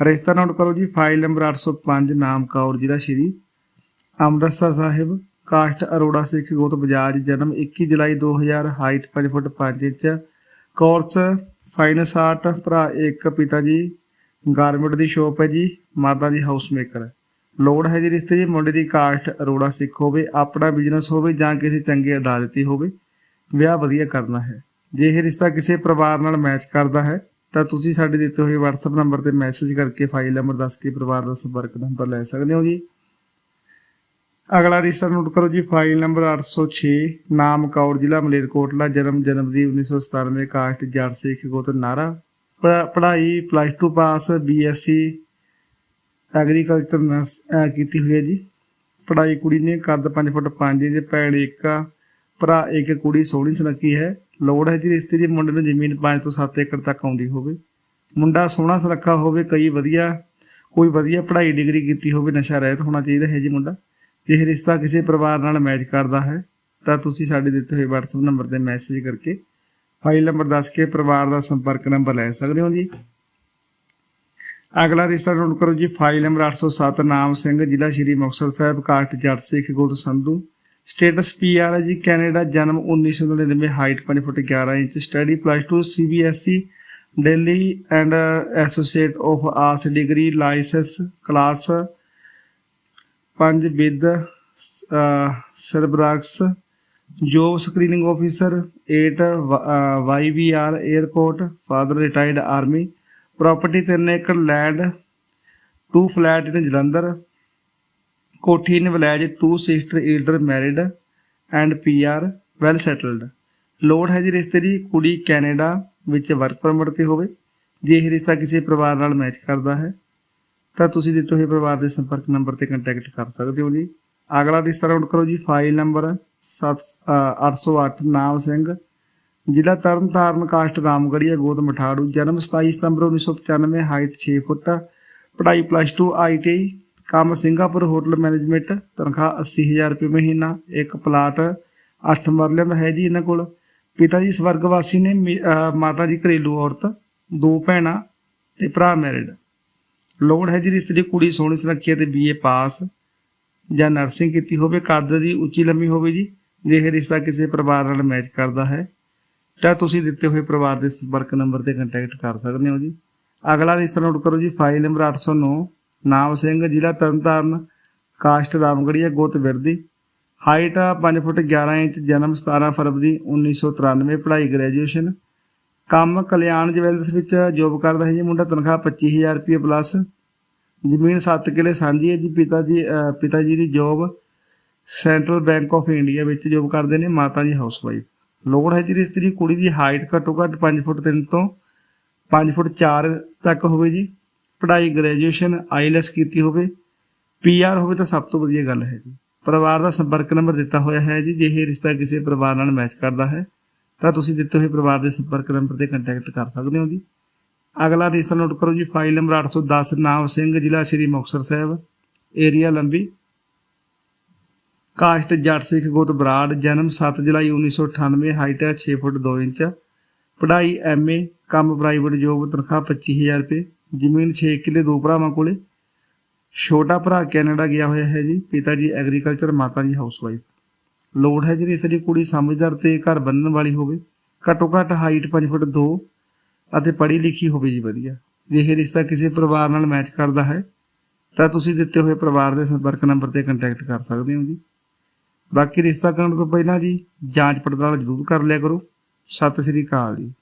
ਰਿਸ਼ਤਾ ਨੋਟ ਕਰੋ ਜੀ ਫਾਈਲ ਨੰਬਰ 805 ਨਾਮ ਕੌਰ, ਜ਼ਿਲ੍ਹਾ ਸ਼੍ਰੀ ਅੰਮ੍ਰਿਤਸਰ ਸਾਹਿਬ, ਕਾਸਟ ਅਰੋੜਾ ਸਿੱਖ ਗੋਤ ਬਜਾਜ, ਜਨਮ 21 ਜੁਲਾਈ 2000 height 5 foot 5 inch course finance art ਭਰਾ ਇੱਕ, ਪਿਤਾ ਜੀ ਗਾਰਮੈਂਟ ਦੀ ਸ਼ੋਪ ਹੈ ਜੀ, ਮਾਤਾ ਜੀ ਹਾਊਸ ਮੇਕਰ ਲੋੜ ਹੈ ਜੀ ਰਿਸ਼ਤੇ ਜੀ, ਮੁੰਡੇ ਦੀ ਕਾਸਟ ਅਰੋੜਾ ਸਿੱਖ ਹੋਵੇ, ਆਪਣਾ ਬਿਜ਼ਨਸ ਹੋਵੇ ਜਾਂ ਕਿਸੇ ਚੰਗੇ ਅਦਾਲਤੀ ਹੋਵੇ, ਵਿਆਹ ਵਧੀਆ ਕਰਨਾ ਹੈ। ਜੇ ਇਹ ਰਿਸ਼ਤਾ ਕਿਸੇ ਪਰਿਵਾਰ ਨਾਲ ਮੈਚ ਕਰਦਾ ਹੈ ਤਾਂ ਤੁਸੀਂ ਸਾਡੇ ਦਿੱਤੇ ਹੋਏ WhatsApp ਨੰਬਰ ਤੇ ਮੈਸੇਜ ਕਰਕੇ ਫਾਈਲ ਨੰਬਰ ਦੱਸ ਕੇ ਪਰਿਵਾਰ ਦਾ ਸੰਪਰਕ ਨੰਬਰ ਲੈ ਸਕਦੇ ਹੋ ਜੀ। ਅਗਲਾ ਰਿਸ਼ਤਾ ਨੋਟ ਕਰੋ ਜੀ ਫਾਈਲ ਨੰਬਰ 806 ਨਾਮ ਕੌਰ, ਜ਼ਿਲ੍ਹਾ ਮਲੇਰਕੋਟਲਾ, ਜਨਮ ਜਨਵਰੀ 1997 ਕਾਸਟ ਜੜ ਸਿੱਖ ਗੋਤ ਨਾਰਾ। ਪੜ੍ਹਾ- ਪੜ੍ਹਾਈ plus 2 pass BSc agriculture nurse ਅਹ ਕੀਤੀ ਹੋਈ ਹੈ ਜੀ। ਪੜ੍ਹਾਈ ਕੁੜੀ ਨੇ, ਕੱਦ 5 ਫੁੱਟ 5 ਇੰਚ, ਭੈਣ ਇੱਕ ਭਰਾ ਇੱਕ, ਕੁੜੀ ਸੋਹਣੀ ਸੁਨੱਖੀ ਹੈ। ਲੋੜ ਹੈ ਜੀ ਰਿਸ਼ਤੇ ਦੀ ਮੁੰਡੇ ਨੂੰ ਜ਼ਮੀਨ 5 ਤੋਂ 7 ਏਕੜ ਤੱਕ ਆਉਂਦੀ ਹੋਵੇ। ਮੁੰਡਾ ਸੋਹਣਾ ਸੁਨੱਖਾ ਹੋਵੇ, ਕਈ ਵਧੀਆ, ਕੋਈ ਵਧੀਆ ਪੜ੍ਹਾਈ, ਡਿਗਰੀ ਕੀਤੀ ਹੋਵੇ, ਨਸ਼ਾ ਰਹਿਤ ਹੋਣਾ ਚਾਹੀਦਾ ਹੈ ਜੀ ਮੁੰਡਾ। ਜੇ ਰਿਸ਼ਤਾ ਕਿਸੇ ਪਰਿਵਾਰ ਨਾਲ ਮੈਚ ਕਰਦਾ ਹੈ, ਤਾਂ ਤੁਸੀਂ ਸਾਡੇ ਦਿੱਤੇ ਹੋਏ WhatsApp ਨੰਬਰ ਤੇ ਮੈਸੇਜ ਕਰਕੇ ਫਾਈਲ ਨੰਬਰ ਦੱਸ ਕੇ ਪਰਿਵਾਰ ਦਾ ਸੰਪਰਕ ਨੰਬਰ ਲੈ ਸਕਦੇ ਹੋ ਜੀ। ਅਗਲਾ ਰਿਸ਼ਤਾ ਨੋਟ ਕਰੋ ਜੀ ਫਾਈਲ ਨੰਬਰ 807 ਨਾਮ ਸਿੰਘ, ਜ਼ਿਲ੍ਹਾ ਸ਼੍ਰੀ ਮੁਕਤਸਰ ਸਾਹਿਬ, ਕਾਸਟ ਜੱਟ ਸਿੱਖ ਗੁਰ ਸੰਧੂ। ਸਟੇਟਸ ਪੀਆਰ ਹੈ ਜੀ, ਕੈਨੇਡਾ, ਜਨਮ 1999 height 5 foot 11 inch study plus 2 CBSE Delhi and associate of arts degree license class 5 with ਸਰਬਰਾਕਸ job screening officer 8 YVR airport father retired army property 3 acre land 2 flat in Jalandhar ਕੋਠੀ in village 2 sister elder married and PR well settled ਲੋੜ ਹੈ ਜੀ ਰਿਸ਼ਤੇ ਦੀ, ਕੁੜੀ Canada ਵਿੱਚ work permit ਤੇ ਹੋਵੇ। ਜੇ ਇਹ ਰਿਸ਼ਤਾ ਕਿਸੇ ਪਰਿਵਾਰ ਨਾਲ ਮੈਚ ਕਰਦਾ ਹੈ, ਤਾਂ ਤੁਸੀਂ ਦਿੱਤੇ ਹੋਏ ਪਰਿਵਾਰ ਦੇ ਸੰਪਰਕ ਨੰਬਰ ਤੇ ਕੰਟੈਕਟ ਕਰ ਸਕਦੇ ਹੋ ਜੀ। ਅਗਲਾ ਰਿਸ਼ਤਾ ਨੋਟ ਕਰੋ ਜੀ ਫਾਈਲ ਨੰਬਰ 7 808 ਨਾਮ ਸਿੰਘ। ਜ਼ਿਲ੍ਹਾ ਤਰਨਤਾਰਨ, ਕਾਸਟ ਰਾਮਗੜੀਆ ਗੋਤ ਮਠਾੜੂ। ਜਨਮ 27 ਸਤੰਬਰ 1995 ਹਾਈਟ 6 ਫੁੱਟ। ਪੜ੍ਹਾਈ ਪਲੱਸ 2 ਆਈਟੀਆਈ ਕੰਮ ਸਿੰਗਾਪੁਰ ਹੋਟਲ ਮੈਨੇਜਮੈਂਟ, ਤਨਖਾਹ 80000 ਰੁਪਏ ਮਹੀਨਾ, ਇੱਕ ਪਲਾਟ 8 ਮਰਲਿਆਂ ਦਾ ਹੈ ਜੀ ਇਹਨਾਂ ਕੋਲ। ਪਿਤਾ ਜੀ ਸਵਰਗਵਾਸੀ ਨੇ ਮਾਤਾ ਜੀ ਘਰੇਲੂ ਔਰਤ, ਦੋ ਭੈਣਾਂ ਤੇ ਭਰਾ ਮੈਰਿਡ ਲੋੜ ਹੈ ਜੀ ਰਿਸ਼ਤੇ ਦੀ ਕੁੜੀ ਸੋਹਣੀ ਸੁਨੱਖੀ ਹੈ ਤੇ ਬੀਏ ਪਾਸ ਜਾਂ ਨਰਸਿੰਗ ਕੀਤੀ ਹੋਵੇ, ਕੱਦ ਦੀ ਉੱਚੀ ਲੰਮੀ ਹੋਵੇ ਜੀ, ਜੇ ਇਹ ਰਿਸ਼ਤਾ ਕਿਸੇ ਪਰਿਵਾਰ ਨਾਲ ਮੈਚ ਕਰਦਾ ਹੈ। ਤਾਂ ਤੁਸੀਂ ਦਿੱਤੇ ਹੋਏ ਪਰਿਵਾਰ ਦੇ ਸੰਪਰਕ ਨੰਬਰ ਤੇ ਕੰਟੈਕਟ ਕਰ ਸਕਦੇ ਹੋ ਜੀ। ਅਗਲਾ ਰਿਸ਼ਤਾ ਨੋਟ ਕਰੋ ਜੀ ਫਾਈਲ ਨੰਬਰ 809 ਨਾਮ ਸਿੰਘ, ਜ਼ਿਲ੍ਹਾ ਤਰਨਤਾਰਨ, ਕਾਸਟ ਰਾਮਗੜੀਆ ਗੋਤ ਵਿਰਦੀ ਹਾਈਟ 5 ਫੁੱਟ 11 ਇੰਚ, ਜਨਮ 17 ਫਰਵਰੀ 1993 ਪੜ੍ਹਾਈ ਗ੍ਰੈਜੂਏਸ਼ਨ। ਕੰਮ ਕਲਿਆਣ ਜਵੈਲਰਸ ਵਿੱਚ ਜੋਬ ਕਰਦਾ ਹੈ ਜੀ, ਮੁੰਡਾ ਤਨਖਾਹ 25000 ਰੁਪਏ ਪਲੱਸ ਜ਼ਮੀਨ 7 ਕਿਲੇ ਸਾਂਝੀ ਹੈ ਜੀ, ਪਿਤਾ ਜੀ ਪਿਤਾ ਜੀ ਦੀ job central bank of India ਵਿੱਚ ਜੋਬ ਕਰਦੇ ਨੇ, ਮਾਤਾ ਜੀ ਹਾਊਸਵਾਈਫ ਲੋੜ ਹੈ ਜੀ ਇਸਤਰੀ ਕੁੜੀ ਦੀ ਹਾਈਟ ਘੱਟੋ ਘੱਟ 5 ਫੁੱਟ 3 ਤੋਂ 5 ਫੁੱਟ 4 ਤੱਕ ਹੋਵੇ ਜੀ। ਪੜ੍ਹਾਈ ਗ੍ਰੈਜੂਏਸ਼ਨ ਆਈਲੈਸ ਕੀਤੀ ਹੋਵੇ ਪੀਆਰ ਹੋਵੇ ਤਾਂ ਸਭ ਤੋਂ ਵਧੀਆ ਗੱਲ ਹੈ ਜੀ। ਪਰਿਵਾਰ ਦਾ ਸੰਪਰਕ ਨੰਬਰ ਦਿੱਤਾ ਹੋਇਆ ਹੈ ਜੀ, ਜੇ ਇਹ ਰਿਸ਼ਤਾ ਕਿਸੇ ਪਰਿਵਾਰ ਨਾਲ ਮੈਚ ਕਰਦਾ ਹੈ, ਤਾਂ ਤੁਸੀਂ ਦਿੱਤੇ ਹੋਏ ਪਰਿਵਾਰ ਦੇ ਸੰਪਰਕ ਨੰਬਰ ਤੇ ਕੰਟੈਕਟ ਕਰ ਸਕਦੇ ਹੋ ਜੀ। ਅਗਲਾ ਰਿਸ਼ਤਾ ਨੋਟ ਕਰੋ ਜੀ ਫਾਈਲ ਨੰਬਰ 810 ਨਾਮ ਸਿੰਘ, ਜ਼ਿਲ੍ਹਾ ਸ਼੍ਰੀ ਮੁਕਤਸਰ ਸਾਹਿਬ ਏਰੀਆ ਲੰਬੀ। ਕਾਸਟ ਜੱਟ ਸਿੱਖ ਗੋਤ ਬਰਾੜ, ਜਨਮ 7 ਜੁਲਾਈ 1998 ਹਾਈਟ ਹੈ 6 ਫੁੱਟ 2 ਇੰਚ। ਪੜ੍ਹਾਈ ਐਮਏ ਕੰਮ ਪ੍ਰਾਈਵੇਟ ਜੋਬ ਤਨਖਾਹ 25000 ਰੁਪਏ। ਜ਼ਮੀਨ 6 ਕਿੱਲੇ, ਦੋ ਭਰਾਵਾਂ ਕੋਲੇ। ਛੋਟਾ ਭਰਾ ਕੈਨੇਡਾ ਗਿਆ ਹੋਇਆ ਹੈ ਜੀ, ਪਿਤਾ ਜੀ ਐਗਰੀਕਲਚਰ, ਮਾਤਾ ਜੀ ਹਾਊਸਵਾਈਫ। ਲੋੜ ਹੈ ਜਿਹੜੀ ਇਸ ਕੁੜੀ ਸਮਝਦਾਰ ਤੇ ਘਰ ਬੰਨਣ ਵਾਲੀ ਹੋਵੇ। ਘੱਟੋ ਘੱਟ ਹਾਈਟ 5 ਫੁੱਟ 2 ਅਤੇ ਪੜ੍ਹੀ ਲਿਖੀ ਹੋਵੇ ਜੀ ਵਧੀਆ। ਜੇ ਇਹ ਰਿਸ਼ਤਾ ਕਿਸੇ ਪਰਿਵਾਰ ਨਾਲ ਮੈਚ ਕਰਦਾ ਹੈ, ਤਾਂ ਤੁਸੀਂ ਦਿੱਤੇ ਹੋਏ ਪਰਿਵਾਰ ਦੇ ਸੰਪਰਕ ਨੰਬਰ ਤੇ ਕੰਟੈਕਟ ਕਰ ਸਕਦੇ ਹੋ ਜੀ। ਬਾਕੀ ਰਿਸ਼ਤਾ ਕਰਨ ਤੋਂ ਪਹਿਲਾਂ ਜੀ, ਜਾਂਚ ਪੜਤਾਲ ਜ਼ਰੂਰ ਕਰ ਲਿਆ ਕਰੋ। ਸਤਿ ਸ੍ਰੀ ਅਕਾਲ ਜੀ।